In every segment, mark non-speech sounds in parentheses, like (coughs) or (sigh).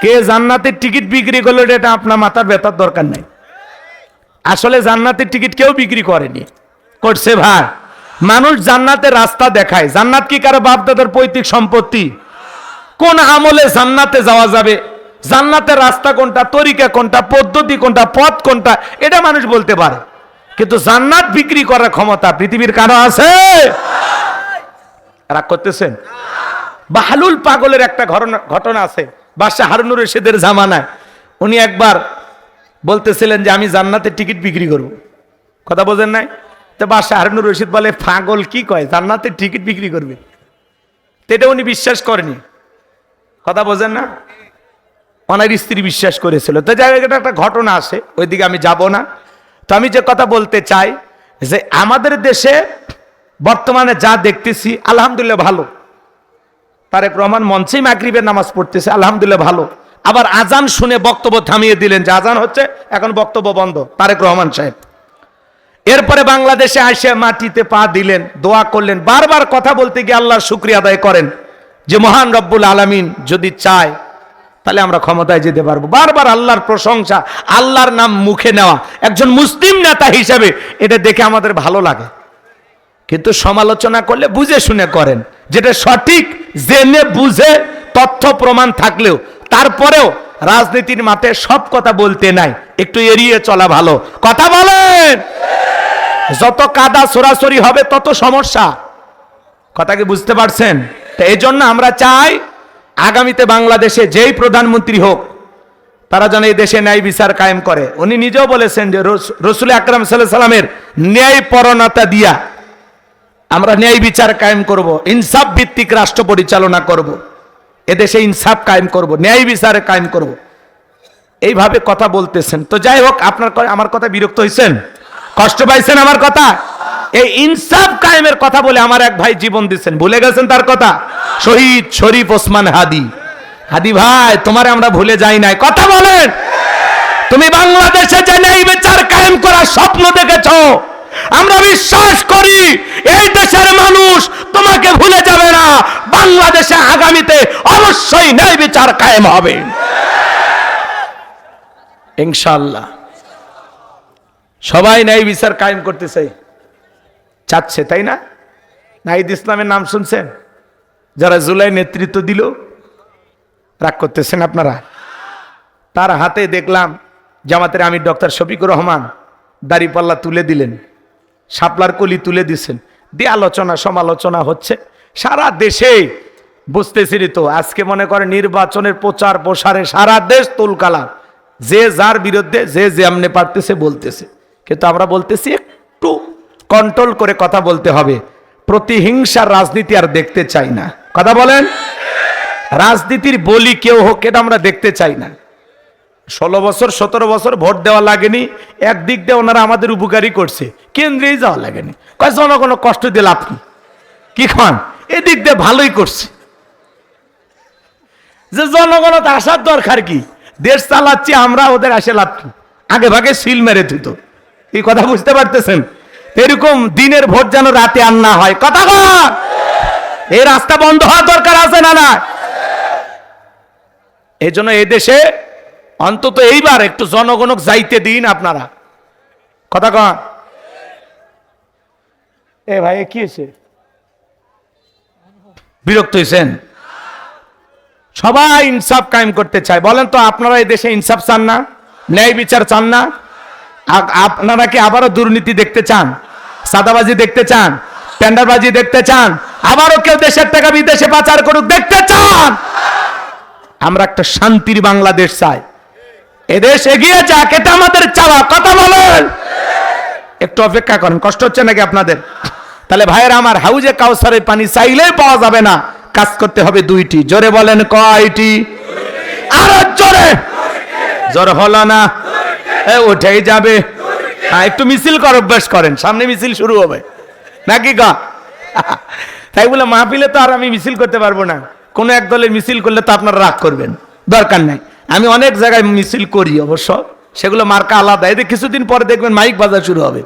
কে জান্নাতের টিকিট বিক্রি করল এটা আপনার মাথার ব্যথার দরকার নেই। আসলে জান্নাতের টিকিট কেউ বিক্রি করেনি। করছে ভাই। মানুষ জান্নাতের রাস্তা দেখায়। জান্নাত কি কারও বাপ দাদার পৈতৃক সম্পত্তি? কোন আমলে জান্নাতে যাওয়া যাবে? জান্নাতের রাস্তা কোনটা, তরিকা কোনটা, পদ্ধতি কোনটা, পথ কোনটা, এটা মানুষ বলতে পারে। কিন্তু জান্নাত বিক্রি করার ক্ষমতা পৃথিবীর কারও আছে? রাগ করতেছেন? বাহালুল পাগলের একটা ঘটনা- ঘটনা আছে। বাদশাহ হারুনুর রশিদের জামানায়। উনি একবার বলতেছিলেন যে আমি জান্নাতের টিকিট বিক্রি করব। কথা বোঝেন নাই? তো বাদশাহ হারুনুর রশিদ বলে পাগল কি কয়? জান্নাতের টিকিট বিক্রি করবে? তো এটা উনি বিশ্বাস করেনি। কথা বোঝেন না? ওনার স্ত্রী বিশ্বাস করেছিল। তো যাই হোক, একটা ঘটনা আছে ওইদিকে আমি যাব না। তো আমি যে কথা বলতে চাই যে আমাদের দেশে বর্তমানে যা দেখতেছি আলহামদুলিল্লাহ ভালো। তারেক রহমান মঞ্চেই মাগরিবের নামাজ পড়তেছে, আলহামদুলিল্লাহ ভালো। আবার আজান শুনে বক্তব্য থামিয়ে দিলেন যে আজান হচ্ছে, এখন বক্তব্য বন্ধ, তারেক রহমান সাহেব। এরপরে বাংলাদেশে আসে মাটিতে পা দিলেন, দোয়া করলেন, বারবার কথা বলতে গিয়ে আল্লাহর শুক্রিয়া আদায় করেন যে মহান রব্বুল আলামিন যদি চায়, তাহলে আমরা ক্ষমতায় যেতে পারব। বারবার আল্লাহর প্রশংসা, আল্লাহর নাম মুখে নেওয়া, একজন মুসলিম নেতা হিসেবে এটা দেখে আমাদের ভালো লাগে। কিন্তু সমালোচনা করলে বুঝে শুনে করেন। যেটা সঠিক, জেনে বুঝে তথ্য প্রমাণ থাকলেও, তারপরেও রাজনীতির মাঠে সব কথা বলতে নাই, একটু এড়িয়ে চলা ভালো। কথা বলেন! যত কাদা সরাসরি হবে, তত সমস্যা। কথা কি বুঝতে পারছেন? তো এই জন্য আমরা চাই, আগামীতে বাংলাদেশে যেই প্রধানমন্ত্রী হোক, তারা যেন এই দেশে ন্যায় বিচার কায়েম করে। উনি নিজেও বলেছেন যে রস- রসুল আকরাম সাল্লাহ সাল্লামের ন্যায় পরণতা দিয়া আমরা ন্যায় বিচার কায়েম করব, ইনসাফ ভিত্তিক রাষ্ট্র পরিচালনা করব, এদেশে ইনসাফ কায়েম করব, ন্যায় বিচার কায়েম করব। এইভাবে কথা বলতেছেন। তো যাই হোক, আপনার আমার কথা বিরক্ত হয়েছেন কষ্ট পাইছেন আমার কথা? এই ইনসাফ কায়েমের কথা বলে আমার এক ভাই জীবন দিচ্ছেন ভুলে গেছেন তার কথা? শহীদ শরীফ ওসমান হাদি। হাদি ভাই, তোমারে আমরা ভুলে যাই নাই। কথা বলেন! তুমি বাংলাদেশে যে ন্যায় বিচার কায়েম করার স্বপ্ন দেখেছ আমরা বিশ্বাস করি, এই দেশের মানুষ তোমাকে ভুলে যাবে না। বাংলাদেশে আগামীতে অবশ্যই ন্যায় বিচার কায়েম হবে। ইনশাল্লাহ সবাই ন্যায় বিচার কায়েম করতেছে। চাচ্ছে, তাই না? নাহিদ ইসলামের নাম শুনছেন? যারা জুলাই নেতৃত্ব দিল, রাগ করতেছেন আপনারা? তার হাতে দেখলাম জামাতের আমির ডক্টর শফিকুর রহমান দাড়িপাল্লা তুলে দিলেন। শাপলার কলি তুলে দিছেন। দিয়ে আলোচনা, সমালোচনা হচ্ছে। সারা দেশে, বুঝতেছি তো, আজকে মনে করে নির্বাচনের প্রচার প্রসারে সারা দেশ তুলকালা যে যার বিরুদ্ধে, যে যেমনে পারতেছে বলতেছে। কিন্তু আমরা বলতেছি একটু কন্ট্রোল করে কথা বলতে হবে। প্রতিহিংসার রাজনীতি আর দেখতে চাই না। কথা বলেন? রাজনীতির বলি কেউ হোক, এটা আমরা দেখতে চাই না। ষোলো বছর, সতেরো বছর ভোট দেওয়া লাগেনি, একদিক দিয়ে ওনারা আমাদের উপকারী করছে, কেন্দ্রেই যাওয়া লাগেনি। কয়, জনগণ কষ্ট দিল আপনি কি খান? এদিক দিয়ে ভালোই করছে। যে জনগণ আসার দরকার কি? দেশ চালাচ্ছি, আমরা ওদের আসে লাভ কি? আগে ভাগে সিল মেরে দিত। এই কথা বুঝতে পারতেছেন? এরকম দিনের ভোট যেন রাতে আর না হয়। কথা এই রাস্তা বন্ধ হওয়ার দরকার আছে না না এই জন্য এদেশে অন্তত এইবার একটু জনগণক যাইতে দিন আপনারা। কথা কন। এ ভাই কি হয়েছে? বিরক্ত হয়েছেন? সবাই ইনসাফ কায়েম করতে চায়। বলেন তো, আপনারা এই দেশে ইনসাফ চান না? ন্যায় বিচার চান না? আপনারা কি আবারও দুর্নীতি দেখতে চান? সাদাবাজি দেখতে চান? টেন্ডারবাজি দেখতে চান? আবারও কেউ দেশের টাকা বিদেশে পাচার করুক, দেখতে চান? আমরা একটা শান্তির বাংলাদেশ চাই। এদেশ এগিয়ে যাক, এটা আমাদের চাওয়া। কথা বলেন। একটু অপেক্ষা করেন, কষ্ট হচ্ছে নাকি আপনাদের? তাহলে ভাইয়ের, আমার হাউজে কাউসারের পানি চাইলেই পাওয়া যাবে না। কাজ করতে হবে দুইটি। জোরে বলেন কয়টি? আরও জোরে। জোর হলো না। এ, উঠেই যাবে। হ্যাঁ একটু মিছিল কর, অভ্যাস করেন। সামনে মিছিল শুরু হবে। নাকি কা তাই বলে মাহফিলে তো আর আমি মিছিল করতে পারব না। কোনো এক দলের মিছিল করলে তো আপনারা রাগ করবেন। দরকার নাই। আমি অনেক জায়গায় মিছিল করি অবশ্য, সেগুলো মার্কা আলাদা। এদের কিছুদিন পরে দেখবেন মাইক বাজা শুরু হবে।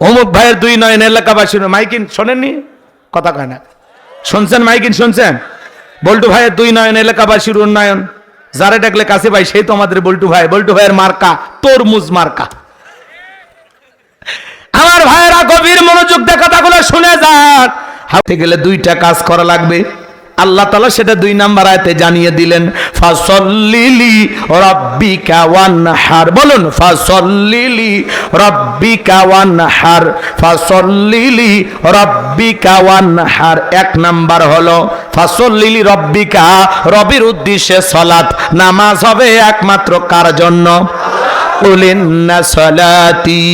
অমুক ভাইয়ের দুই নয়ন এলাকাবাসী মাইকিন শোনেননি? কথা কয় না। শুনছেন মাইকিন, শুনছেন? বল্টু ভাইয়ের দুই নয়ন এলাকাবাসীর উন্নয়ন যারে ডাকলে কাছে ভাই, সেই তো আমাদের বল্টু ভাই। বল্টু ভাইয়ের মার্কা, তরমুজ মার্কা। আমার ভাইয়েরা গভীর মনোযোগ দিয়ে কথাগুলো শুনে যান। হাতে গেলে দুইটা কাজ করা লাগবে। আল্লাহ তালা সেটা দুই নাম্বার আয়তে জানিয়ে দিলেন, ফাসল্লিলি রব্বিকা ওয়ানহার। বলুন, ফাসল্লিলি রব্বিকা ওয়ানহার। ফাসল্লিলি রব্বিকা ওয়ানহার। এক নাম্বার হলো, ফাসল্লিলি রব্বিকা, রবির উদ্দেশ্যে সলাৎ। নামাজ হবে একমাত্র কার জন্য? কুলিন্না সলাতি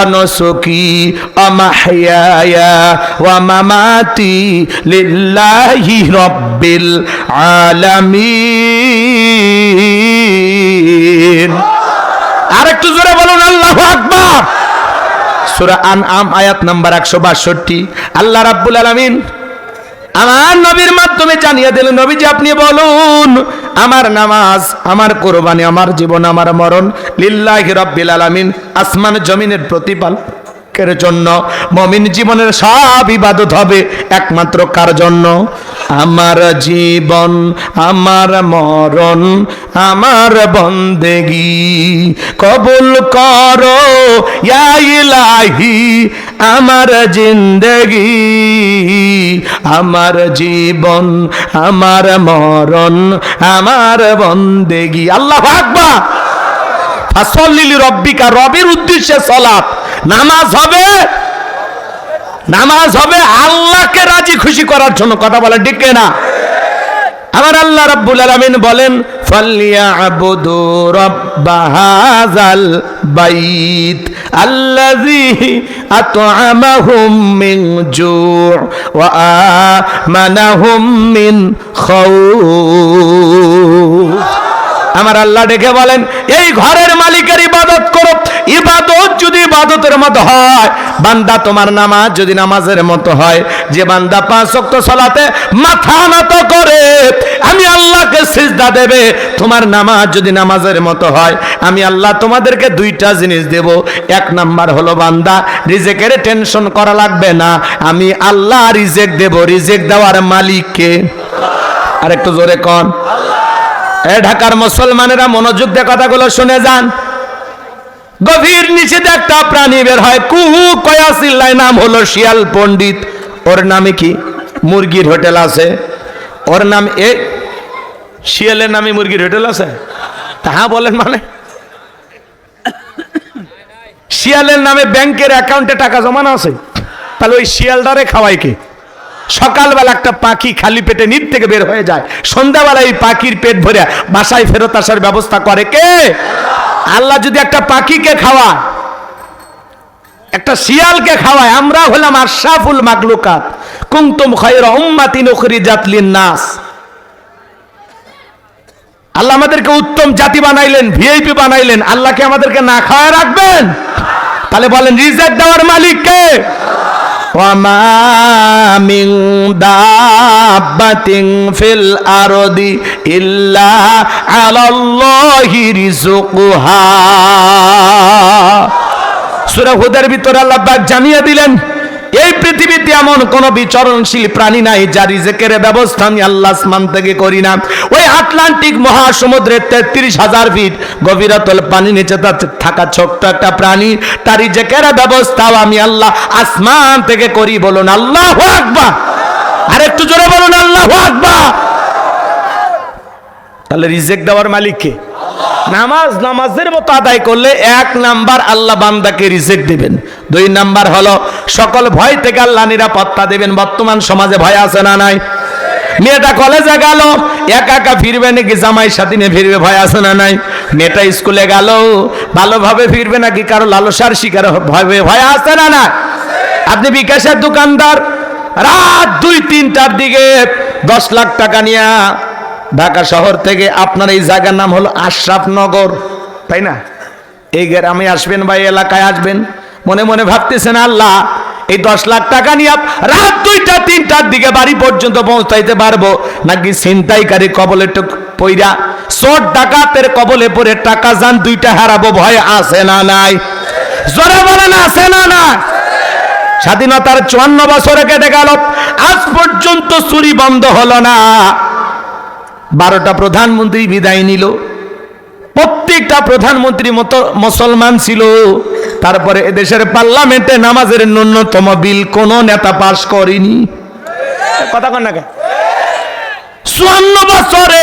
অনসুকি অমাহিয়ায়া ওয়া মামাতি লিল্লাহি রব্বিল আলামিন। আর একটু জোরে বলুন, আল্লাহু আকবার। সূরা আনআম আয়াত নাম্বার 162 আল্লাহ রাব্বুল আলামিন আমার নবীর মাধ্যমে জানিয়ে দিলেন, নবীজি আপনি বলুন আমার নামাজ, আমার কোরবানি, আমার জীবন, আমার মরণ লিল্লাহি রব্বিল আলামিন আসমান জমিনের প্রতিপাল জন্য। মমিন জীবনের সব ইবাদত হবে একমাত্র কার জন্য? আমার জীবন, আমার মরণ, আমার বন্দেগি। কবুল করো ইলাহি, আমার জিন্দগি। আমার জীবন, আমার মরণ, আমার বন্দেগি। আল্লাহ আকবার। ফাসল্লিলি রব্বিকা, রবের উদ্দেশ্যে সলাপ নামাজ হবে নামাজ হবে আল্লাহকে রাজি খুশি করার জন্য। কথা বলে ডেকে না আমার আল্লাহ রাব্বুল আলামিন বলেন, ফালিয়াবুদু রাব্ব হাযাল বাইত আল্লাযী আত'আমাহুম মিন জু' ওয়া আমানাহুম মিন খাউফ। আমার আল্লাহ ডেকে বলেন, এই ঘরের মালিকের ইবাদত করো। ইবাদত যদি ইবাদতের মতো হয়, বান্দা তোমার নামাজ যদি নামাজের মতো হয়, যে বান্দা পাঁচ ওয়াক্ত সালাতে মাথা নত করে, আমি আল্লাহকে সিজদা দেবে। তোমার নামাজ যদি নামাজের মতো হয়, আমি আল্লাহ তোমাদেরকে দুইটা জিনিস দেব। এক নাম্বার হলো, বান্দা, রিজেকের টেনশন করা লাগবে না। আমি আল্লাহ রিজেক দেব, রিজেক দেওয়ার মালিককে। আর একটু জোরে কন। এ ঢাকার মুসলমানেরা মনোযোগ দিয়ে কথাগুলো শুনে যান। গভীর নিচেতে একটা প্রাণী বের হয়। কুহু কয়া চিল্লায় নাম হলো শিয়াল পণ্ডিত। ওর নামে কি? মুরগির হোটেল আছে। ওর নাম এ? শিয়ালের নামে মুরগির হোটেল আছে? তাহা বলেন মানে? শিয়ালের নামে ব্যাংকের অ্যাকাউন্টে টাকা জমানো আছে। তাহলে ওই শিয়ালটারে খাওয়াই কে? সকালবেলা একটা পাখি খালি পেটে নিট থেকে বের হয়ে যায়। সন্ধ্যাবেলা এই পাখির পেট ভরে বাসায় ফেরত আসার ব্যবস্থা করে কে? আল্লাহ যদি একটা পাখিকে খাওয়ায়, একটা শিয়ালকে খাওয়ায়, আমরা হলাম আশরাফুল মাকলুকাত কুমতুম খায়রা উম্মাতিন উখরিজাত লিন-নাস। আল্লাহ আমাদেরকে উত্তম জাতি বানাইলেন, ভিআইপি বানাইলেন। আল্লাহকে আমাদেরকে না খাওয়ায় রাখবেন? তাহলে বলেন রিজেক্ট দেওয়ার মালিক কে? وما من دابة في الأرض إلا على الله رزقها সূরা হুদের ভিতরে আল্লাহ পাক জানিয়ে দিলেন এই পৃথিবীতে এমন কোন বিচরণশীল প্রাণী নাই যা রিজেকের ব্যবস্থা আমি আল্লাহ আসমান থেকে করি না। ওই আটলান্টিক মহাসমুদ্রের তেত্রিশ হাজার ফিট গভীরতল পানি নিচে থাকা ছোট্ট একটা প্রাণী, তার রিজেকের ব্যবস্থাও আমি আল্লাহ আসমান থেকে করি বলুন, আল্লাহ আকবার। আর একটু জোরে বলুন, আল্লাহ আকবার। তাহলে রিজেক্ট দেওয়ার মালিক কে? নামাজ নামাজের মতো আদায় করলে এক নাম্বার আল্লাহ বান্দাকে রিজেক্ট দিবেন। দুই নাম্বার হলো, সকল ভয় থেকে আল্লাহ নিরাপত্তা দেবেন। বর্তমান সমাজে ভয় আছে না নাই? মেয়েটা কলেজে গেল, একা একা ফিরবে নাকি? জামাই সাথী ফিরবে, ভয় আছে না নাই? মেয়েটা স্কুলে গেল, ভালোভাবে ফিরবে নাকি? কারও লালসার শিকার ভয় ভয় আছে না না আপনি বিকাশের দোকানদার, রাত দুই তিনটার দিকে দশ লাখ টাকা নিয়ে ঢাকা শহর থেকে আপনার এই জায়গার নাম হলো আশরাফনগর। তাই না? এই গ্রামে আসবেন বা এলাকায় আসবেন, মনে মনে ভাবতেছেন, আল্লাহ, এই দশ লাখ টাকা নিয়ে রাত দুইটা, তিনটার দিকে বাড়ি পর্যন্ত পৌঁছাইতে পারব। নাকি ছিনতাইকারী কবলে পইরা চোর ডাকাতের কবলে পরে টাকা যান, দুইটা হারাবো, ভয় আছে না নাই? জোরে বলেন, আছে না না স্বাধীনতার চুয়ান্ন বছরে কেটে গেল, আজ পর্যন্ত চুরি বন্ধ হলো না। বারোটা প্রধানমন্ত্রী বিদায় নিল। প্রত্যেকটা প্রধানমন্ত্রী মতো মুসলমান ছিল। তারপরে এদেশের পার্লামেন্টে নামাজের ন্যূনতম বিল কোন নেতা পাশ করেনি। কথা কন না চুয়ান্ন বছরে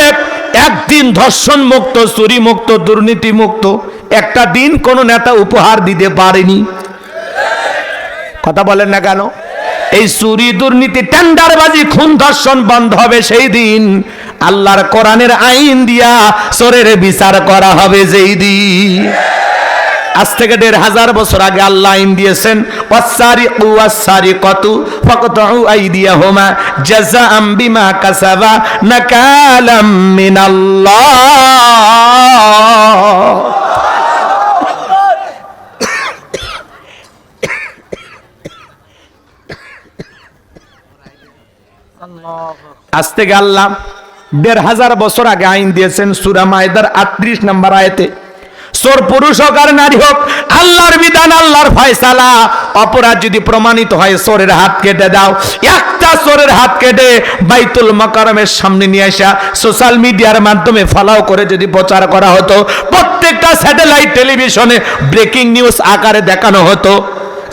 একদিন ধর্ষণ মুক্ত চুরি মুক্ত দুর্নীতি মুক্ত একটা দিন কোন নেতা উপহার দিতে পারেনি। কথা বলেন না কেন? এই চুরি দুর্নীতি টেন্ডারবাজি খুন ধর্ষণ বন্ধ হবে সেই দিন। আল্লাহর কোরআনের আইন দিয়া চোরের বিচার করা হবে যেই দিন। আজ থেকে দেড় হাজার বছর আগে আল্লাহ আইন দিয়েছেন ওয়াসারি ওয়াসারি কত ফকত আইদিয়া হোমা জাজা আম্বিমা কাসাবা নাকালাম মিনাল্লাহ। (coughs) আজ থেকে আল্লাহ দেড় হাজার বছর আগে আইন দিয়েছেন সুরা মায়দার আটত্রিশ নম্বর আয়তে। চোর, পুরুষ হোক আর নারী হোক, আল্লাহর বিধান, আল্লাহর ফয়সালা। অপরাধ যদি প্রমাণিত হয়, চোরের হাত কেটে দাও। একটা চোরের হাত কেটে বাইতুল মকারমের সামনে নিয়ে আসা সোশ্যাল মিডিয়ার মাধ্যমে ফলাও করে যদি প্রচার করা হতো, প্রত্যেকটা স্যাটেলাইট টেলিভিশনে ব্রেকিং নিউজ আকারে দেখানো হতো।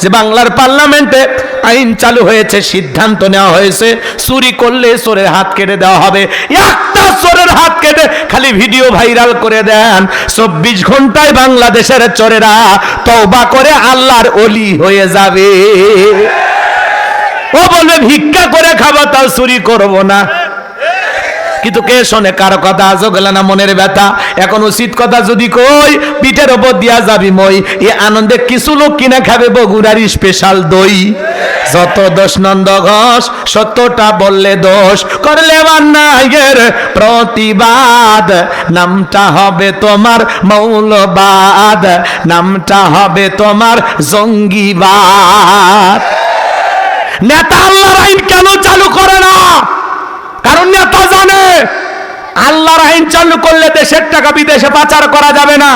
যে বাংলার পার্লামেন্টে আইন চালু হয়েছে, সিদ্ধান্ত নেওয়া হয়েছে। চুরি করলে চোরের হাত কেটে দেওয়া হবে। একটা চোরের হাত কেটে খালি ভিডিও ভাইরাল করে দেন। চব্বিশ ঘন্টায় বাংলাদেশের চোরেরা তওবা করে আল্লাহর অলি হয়ে যাবে। ও বলবে, ভিক্ষা করে খাব, তাও চুরি করব না। কিন্তু কে শোনে? কারও কথা আজও গেলে না মনের ব্যথা। এখন উচিত কথা যদি কই, পিঠের ওপর দিয়া যাবি মই। এ আনন্দে কিছু লোক কিনা খাবে বগুড়ারি স্পেশাল দই। যত দোষ নন্দ ঘোষ, সত্যটা বললে দোষ। করলে বান্নাইয়ের প্রতিবাদ। নামটা হবে তোমার মৌলবাদ। নামটা হবে তোমার জঙ্গিবাদ। নেতা আল্লাহর আইন কেন চালু করে না? কারণ নেতা জানে। আল্লাহর আইন চালু করলে দেশের টাকা বিদেশে পাচার করা যাবে না।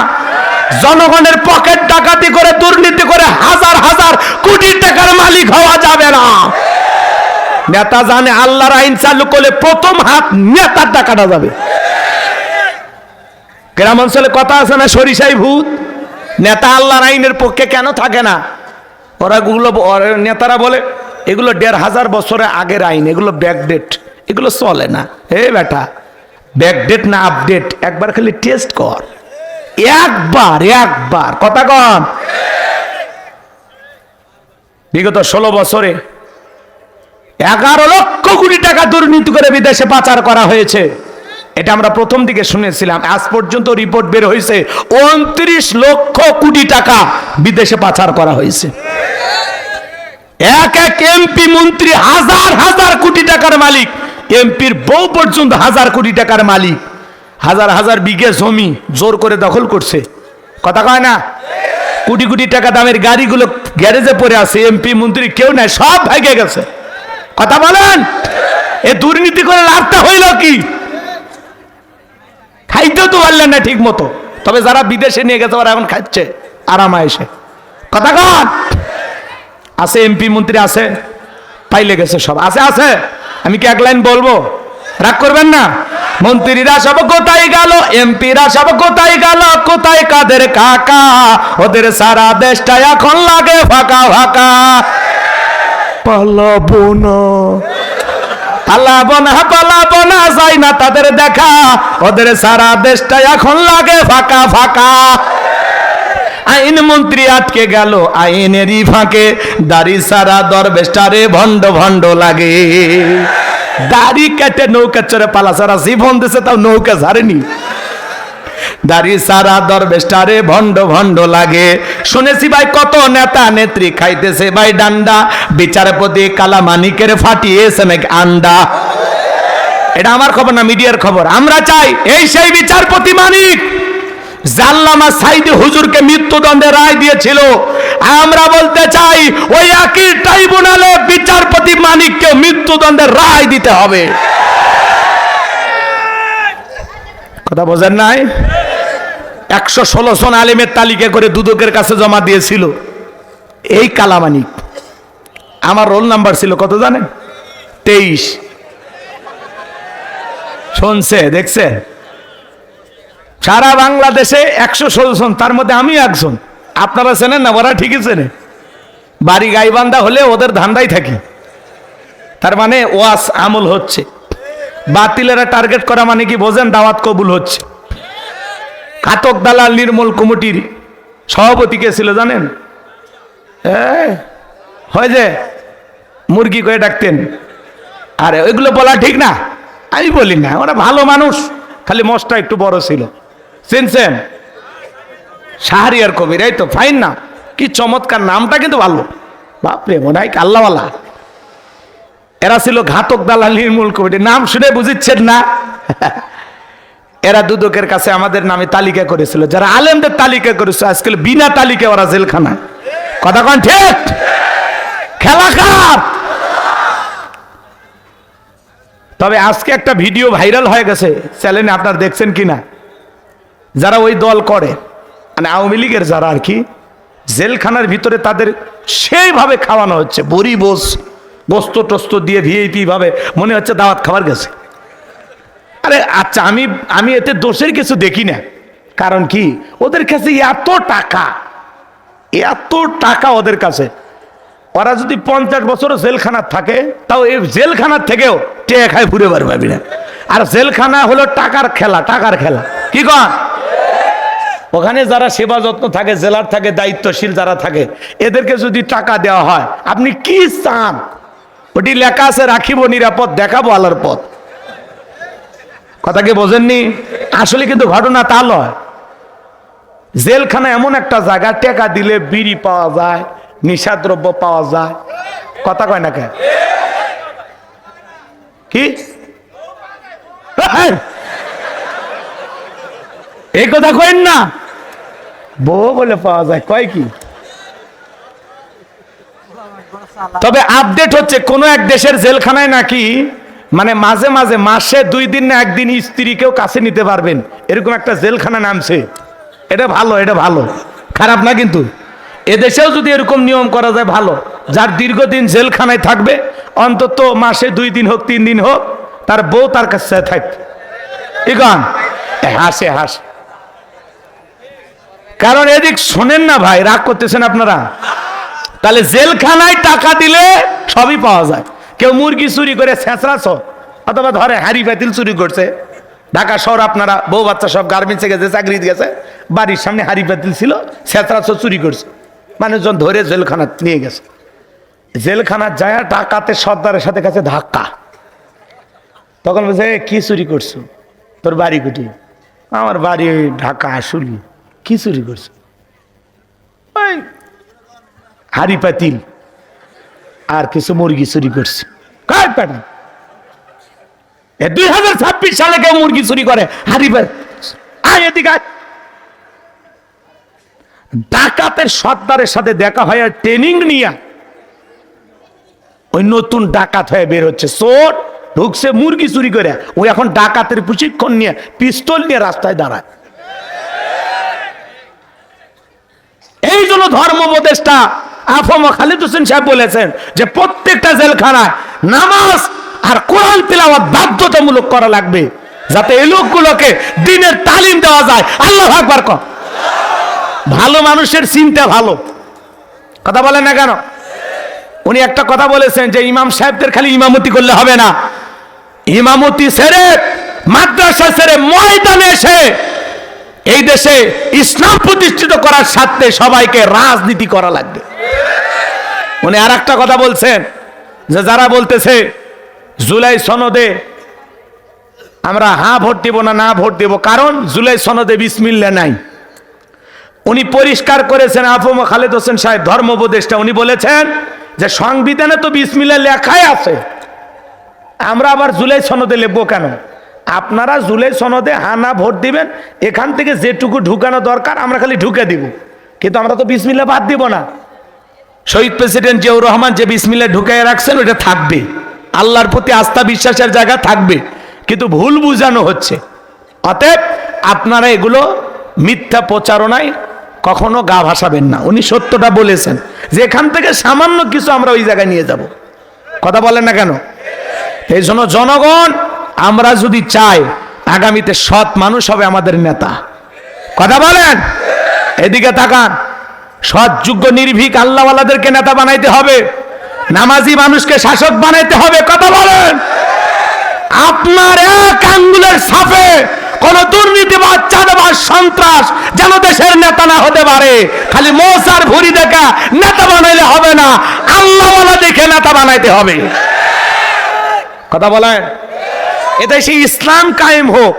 জনগণের পকেট ডাকাতি করে, দুর্নীতি করে হাজার হাজার কোটি টাকার মালিক হওয়া যাবে না। নেতা জানে আল্লাহর আইন চালু করলে প্রথম হাত নেতার টাকাটা যাবে। গ্রাম অঞ্চলে কথা আছে না, সরিষাই ভূত? নেতা আল্লাহর আইনের পক্ষে কেন থাকে না? ওরা গুলো নেতারা বলে, এগুলো দেড় হাজার বছরের আগের আইন, এগুলো ব্যাকডেট এগুলো চলে না। হে বেটা ব্যাকডেট না আপডেট একবার খালি টেস্ট কর। একবার একবার, কথা কম। বিগত ষোলো বছরে এগারো লক্ষ কোটি টাকা দুর্নীতি করে বিদেশে পাচার করা হয়েছে। এটা আমরা প্রথম দিকে শুনেছিলাম। আজ পর্যন্ত রিপোর্ট বের হয়েছে, উনত্রিশ লক্ষ কোটি টাকা বিদেশে পাচার করা হয়েছে। এক এক এমপি মন্ত্রী, হাজার হাজার কোটি টাকার মালিক। এমপির বউ পর্যন্ত হাজার কোটি টাকার মালিক, হাজার হাজার বিঘে জমি জোর করে দখল করছে। কথা কয় না? কোটি কোটি টাকা দামের গাড়িগুলো গ্যারেজে পড়ে আছে, এমপি মন্ত্রী কেউ নাই, সব ভেঙে গেছে। কথা বলেন? এ দুর্নীতি করে লাভটা হইল কি? খাইতেও তো পারলেন না ঠিক মতো তবে যারা বিদেশে নিয়ে গেছে ওরা এখন খাচ্ছে, আরামা এসে। কথা কন? আছে এমপি মন্ত্রী, আছে, পাইলে গেছে সব। আছে আছে। আমি কি এক লাইন বলব? রাগ করবেন না? মন্ত্রীরা সব কোথায় গেল? এমপিরা সব কোথায় গেল? কোথায় কাদের কাকা? ওদের সারা দেশটা এখন লাগে ফাঁকা ফাঁকা। পালাবো না। পালাবো না পালাবো না, যাই না তাদের দেখা। ওদের সারা দেশটা এখন লাগে ফাঁকা ফাঁকা। আইন মন্ত্রী আটকে গেল, আইনেরই ফাঁকে। দাড়ি সারা দরবেস্টারে ভণ্ড ভণ্ড লাগে। দাড়ি কেটে নৌকা চড়ে পালা, সারা জীবন দেশে তাও নৌকা ঝাড়েনি। দাড়ি সারা দরবেস্টারে ভণ্ড ভণ্ড লাগে। শুনেছি ভাই, কত নেতা নেত্রী খাইতেছে ভাই ডান্ডা। বিচারপতি কালামানিকের ফাটিয়েছে নাকি আন্ডা। এটা আমার খবর না, মিডিয়ার খবর? আমরা চাই এই সেই বিচারপতি মানিক। জাল্লামা সাইদি হুজুরকে মৃত্যুদণ্ডে রায় দিয়েছিল। আমরা বলতে চাই, ওই একই ট্রাইব্যুনালে বিচারপতি মানিককে মৃত্যুদণ্ডের রায় দিতে হবে। কথা বোঝেন নাই? একশো ষোলো জন আলিমের তালিকা করে দুদকের কাছে জমা দিয়েছিল। এই কালামানিক আমার রোল নাম্বার ছিল কত জানেন? তেইশ। শুনছে, দেখছে? সারা বাংলাদেশে একশো ষোলো জন, তার মধ্যে আমি একজন। আপনারা চেনেন না, ওরা ঠিকই চেনে। বাড়ি গাইবান্ধা হলে ওদের ধান্দাই থাকি। তার মানে ওয়াস আমল হচ্ছে। বাতিলেরা টার্গেট করা মানে কি বোঝেন? দাওয়াত কবুল হচ্ছে। কাতক দালাল, নির্মূল কমিটির সভাপতি কে ছিল জানেন? হয় যে মুরগি করে ডাকতেন। আরে, ওইগুলো বলা ঠিক না। আমি বলি না, ওরা ভালো মানুষ, খালি মশটা একটু বড় ছিল। চিনছেন শাহরিয়ার কবির, এই তো, ফাইন না। কি চমৎকার নামটা কিন্তু ভালো। বাপরে, মনে হয় আল্লাহওয়ালা। এরা ছিল ঘাতক দালাল নির্মূল কমিটি নাম শুনে বুঝিচ্ছেন না। এরা দুদকের কাছে আমাদের নামে তালিকা করেছিল। যারা আলেমদের তালিকা করেছিল, আজকাল বিনা তালিকা ওরা জেলখানা। কথা কন ঠিক? খেলা কার তবে আজকে একটা ভিডিও ভাইরাল হয়ে গেছে। চ্যানেলে আপনার দেখছেন কিনা? যারা ওই দল করে মানে আওয়ামী লীগের যারা আর কি, জেলখানার ভিতরে তাদের সেইভাবে খাওয়ানো হচ্ছে। বড়ি বোস গোস্ত টোস্ত দিয়ে ভিআইপি ভাবে, মনে হচ্ছে দাওয়াত খাবার গেছে। আরে আচ্ছা আমি আমি এতে দোষের কিছু দেখি না। কারণ কি? ওদের কাছে এত টাকা এত টাকা ওদের কাছে। ওরা যদি পঞ্চাশ বছরও জেলখানার থাকে, তাও এই জেলখানার থেকেও টেয়ে খায় ঘুরে বার পাবি না। আর জেলখানা হলো টাকার খেলা টাকার খেলা। কি কন? ওখানে যারা সেবা যত্ন থাকে, জেলার থাকে, দায়িত্বশীল যারা থাকে, এদেরকে যদি টাকা দেওয়া হয়, আপনি কি চান? ওটি লেখা আছে, রাখিব নিরাপদ, দেখাবো আলার পথ। কথা কি বোঝেননি? আসলে কিন্তু ঘটনা তা নয়। জেলখানা এমন একটা জায়গা, টেকা দিলে বিড়ি পাওয়া যায় নিশাদ্রব্য পাওয়া যায়। কথা কয় না কে? কি? এই কথা কয়েন না। বউ বলে পাওয়া যায়, কয় কি? তবে আপডেট হচ্ছে, কোন এক দেশের জেলখানায় নাকি মানে মাঝে মাঝে, মাসে দুই দিন না একদিন স্ত্রীকেও কাছে নিতে পারবেন। এরকম একটা জেলখানা নামছে। এটা ভালো এটা ভালো। খারাপ না কিন্তু। এদেশেও যদি এরকম নিয়ম করা যায়, ভালো। যার দীর্ঘদিন জেলখানায় থাকবে, অন্তত মাসে দুই দিন হোক, তিন দিন হোক, তার বউ তার কাছে থাকবে। ইগন হাসে হাসে। কারণ এদিক শোনেন না ভাই রাগ করতেছেন আপনারা। তাহলে জেলখানায় টাকা দিলে সবই পাওয়া যায়। কেউ মুরগি চুরি করে ছেঁচড়াছ অথবা ধরে হাড়ি পাতিল চুরি করছে। ঢাকা শহর আপনারা বউ বাচ্চা সব গার্মেন্টসে গেছে চাকরি গেছে বাড়ির সামনে হাড়ি পাতিল ছিল ছেঁচড়াছ চুরি করছে। মানুষজন ধরে জেলখানা নিয়ে গেছে। জেলখানা যায় টাকাতে সর্দারের সাথে কাছে ধাক্কা। তখন বলছে "এ, কি চুরি করছ? তোর বাড়ি কুটি আমার বাড়ি ঢাকা আসলি। কি চুরি হাড়ি পাতিল আর কিছু মুরগি চুরি করছে। দুই হাজার ছাব্বিশ সালে কেউ মুরগি চুরি করে, হাড়ি ডাকাতের সর্দারের সাথে দেখা হয় ট্রেনিং নিয়ে ওই নতুন ডাকাত হয়ে বের হচ্ছে। চোর ঢুকছে মুরগি চুরি করে, ও এখন ডাকাতের প্রশিক্ষণ নিয়ে পিস্তল নিয়ে রাস্তায় দাঁড়ায়। এই জন্য ধর্ম উপদেষ্টা আফম খালিদ হোসেন সাহেব বলেছেন যে প্রত্যেকটা জেলখানায় নামাজ আর কোরআন তিলাওয়াত বাধ্যতামূলক করা লাগবে, যাতে এই লোকগুলোকে দিনের তালিম দেওয়া যায়। আল্লাহ আকবার কর। ভালো মানুষের চিন্তা ভালো। কথা বলেন না কেন? উনি একটা কথা বলেছেন যে ইমাম সাহেবদের খালি ইমামতি করলে হবে না। ইমামতি সেরে, মাদ্রাসা সেরে, ময়দানে এসে এই দেশে ইসলাম প্রতিষ্ঠিত করার স্বার্থে সবাইকে রাজনীতি করা লাগবে। উনি আর একটা কথা বলছেন, যে যারা বলতেছে, জুলাই সনদে আমরা হ্যাঁ ভোট দিব না না ভোট দেব, কারণ জুলাই সনদে বিসমিল্লা নাই। উনি পরিষ্কার করেছেন, আফম খালেদ হোসেন সাহেব, ধর্ম উপদেষ্টা, উনি বলেছেন যে সংবিধানে তো বিসমিল্লা লেখাই আছে। আমরা আবার জুলাই সনদে লিখব কেন? আপনারা জুলাই সনদে হানা ভোট দিবেন, এখান থেকে যেটুকু ঢুকানো দরকার, আমরা খালি ঢুকে দিব। কিন্তু আমরা তো বিসমিল্লা বাদ দিব না। শহীদ প্রেসিডেন্ট জিয়াউর রহমান যে বিসমিল্লা ঢুকাই রাখছেন ওটা থাকবে। আল্লাহর প্রতি আস্থা, বিশ্বাসের জায়গা থাকবে। কিন্তু ভুল বুঝানো হচ্ছে। অতএব আপনারা এগুলো মিথ্যা প্রচারণায় কখনো গা ভাসাবেন না। উনি সত্যটা বলেছেন যে এখান থেকে সামান্য কিছু আমরা ওই জায়গায় নিয়ে যাব। কথা বলেন না কেন? এই জন্য জনগণ আমরা যদি চাই আগামীতে সৎ মানুষ হবে আমাদের নেতা। কথা বলেন? এদিকে তাকান। সৎ, যোগ্য, নির্ভীক আল্লাহওয়ালাদেরকে নেতা বানাইতে হবে। নামাজি মানুষকে শাসক বানাইতে হবে। কথা বলেন? আপনার এক আঙ্গুলের সাফে কোন দুর্নীতিবাদ চাঁদাবাদ সন্ত্রাস যেন দেশের নেতা না হতে পারে। খালি মৌসার ভুরি দেখা নেতা বানাইলে হবে না। আল্লাহওয়ালা দেখে নেতা বানাইতে হবে। কথা বলেন? সেই ইসলাম কায়েম হোক,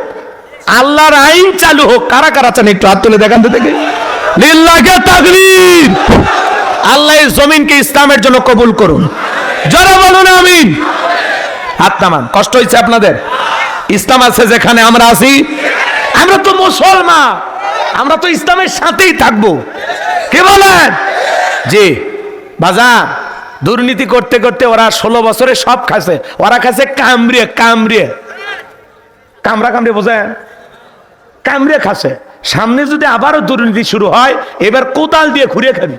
আল্লাহর আইন চালু হোক, কারা কারা চান একটু হাত তুলে দেখান তো দেখে। লিল্লাহে তাকবীর। আল্লাহ জমিনকে ইসলামের জন্য কবুল করুন। জোরে বলুন, আমিন। হাত নামান, কষ্ট হয়েছে আপনাদের? ইসলাম আছে যেখানে আমরা আছি। আমরা তো মুসলমান। আমরা তো ইসলামের সাথেই থাকব। কে বলেন? জি, বাজার। দুর্নীতি করতে করতে ওরা ষোলো বছরে সব খাচ্ছে ওরা খাচ্ছে কামড়িয়ে কামড়িয়ে কামড়া কামড়ে বোঝেন কামড়ে খাচ্ছে সামনে যদি আবারও দুর্নীতি শুরু হয়, এবার কোদাল দিয়ে ঘুরে খাবি।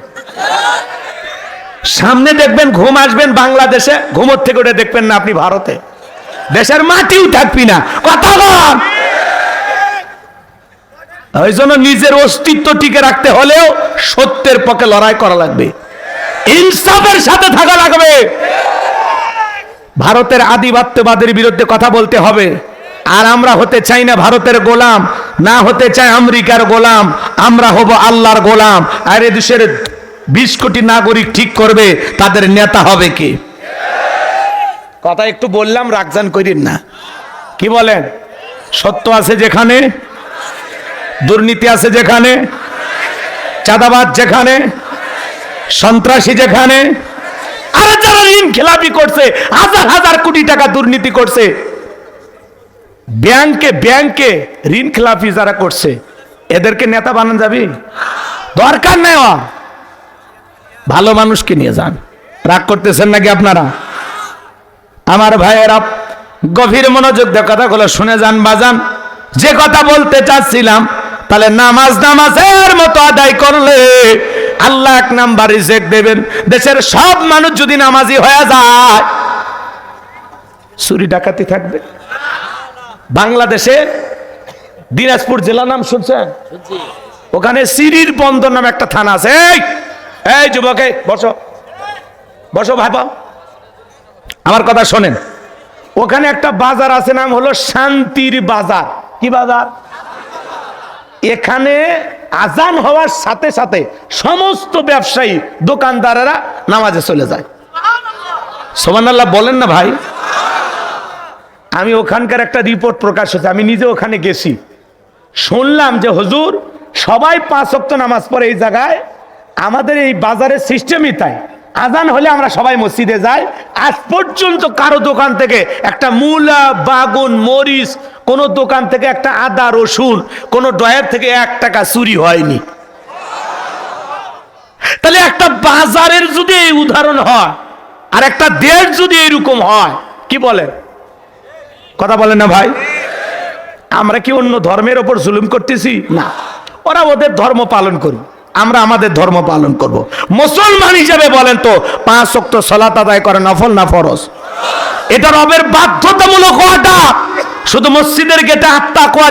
সামনে দেখবেন ঘুম আসবেন বাংলাদেশে, ঘুমোর থেকে ওটা দেখবেন না আপনি ভারতে। দেশের মাটিও থাকবি না। কথা বল! ওই জন্য নিজের অস্তিত্ব টিকে রাখতে হলেও সত্যের পক্ষে লড়াই করা লাগবে। ইনসাফের সাথে থাকা লাগবে। ভারতের আধিপত্যবাদের বিরুদ্ধে কথা বলতে হবে। আর আমরা হতে চাই না ভারতের গোলাম, না হতে চাই আমেরিকার গোলাম, আমরা হব আল্লাহর গোলাম। আর এ দেশের বিশ কোটি নাগরিক ঠিক করবে, তাদের নেতা হবে কি? কথা একটু বললাম, রাগজান করিন না। কি বলেন? সত্য আছে যেখানে? দুর্নীতি আছে যেখানে? চাঁদাবাদ যেখানে? সন্ত্রাসী যেখানে? আর যারা ঋণ খেলাপি করছে, হাজার হাজার কোটি টাকা দুর্নীতি করছে ব্যাংকে ব্যাংকে ঋণ খেলাপি যারা করছে, এদেরকে নেতা বানান যাবি? দরকার নেই ওর। ভালো মানুষকে নিয়ে যান। রাগ করতেছেন নাকি আপনারা? আমার ভাইয়েরা গভীর মনোযোগ দিয়ে কথাগুলো শুনে যান, বাজান। যে কথা বলতে চাচ্ছিলাম, তাহলে নামাজ নামাজের মতো আদায় করলে আল্লাহ এক নাম্বার রিজেক্ট দেবেন। দেশের সব মানুষ যদি নামাজি হয়ে যায়, চুরি ডাকাতি থাকবে। বাংলাদেশে দিনাজপুর জেলা নাম শুনছেন? ওখানে সিরির বন্দর নামে একটা থানা আছে। এই এই যুবকে বসো। বসো ভাইপা আমার কথা শোনেন। ওখানে একটা বাজার আছে নাম হলো শান্তির বাজার। কি বাজার? এখানে আজান হওয়ার সাথে সাথে সমস্ত ব্যবসায়ী দোকানদারেরা নামাজে চলে যায়। সোমান আল্লাহ বলেন না ভাই। আমি ওখানকার একটা রিপোর্ট প্রকাশ হয়েছে, আমি নিজে ওখানে গেছি। শুনলাম যে হুজুর, সবাই পাঁচ ওয়াক্ত নামাজ পড়ে এই জায়গায়, আমাদের এই বাজারের সিস্টেমই তাই। আজান হলে আমরা সবাই মসজিদে যাই, আজ পর্যন্ত কারও দোকান থেকে একটা মূলা, বাগুন, মরিচ, কোন দোকান থেকে একটা আদা, রসুন, কোন ডয়ের থেকে এক টাকা চুরি হয়নি। তাহলে একটা বাজারের যদি এই উদাহরণ হয়, আর একটা দেশ যদি এরকম হয়, কি বলেন? কথা বলেন না ভাই। আমরা কি অন্য ধর্মের ওপর জুলুম করতেছি? না। ওরা ওদের ধর্ম পালন করি আমরা আমাদের ধর্ম পালন করব। মুসলমান হিসেবে বলেন তো, পাঁচ শক্ত সলাত আদায় করে নফল না ফরজ? এটা রবের বাধ্যতামূলক হওয়াটা শুধু মসজিদের গেটে আত্মা কোয়া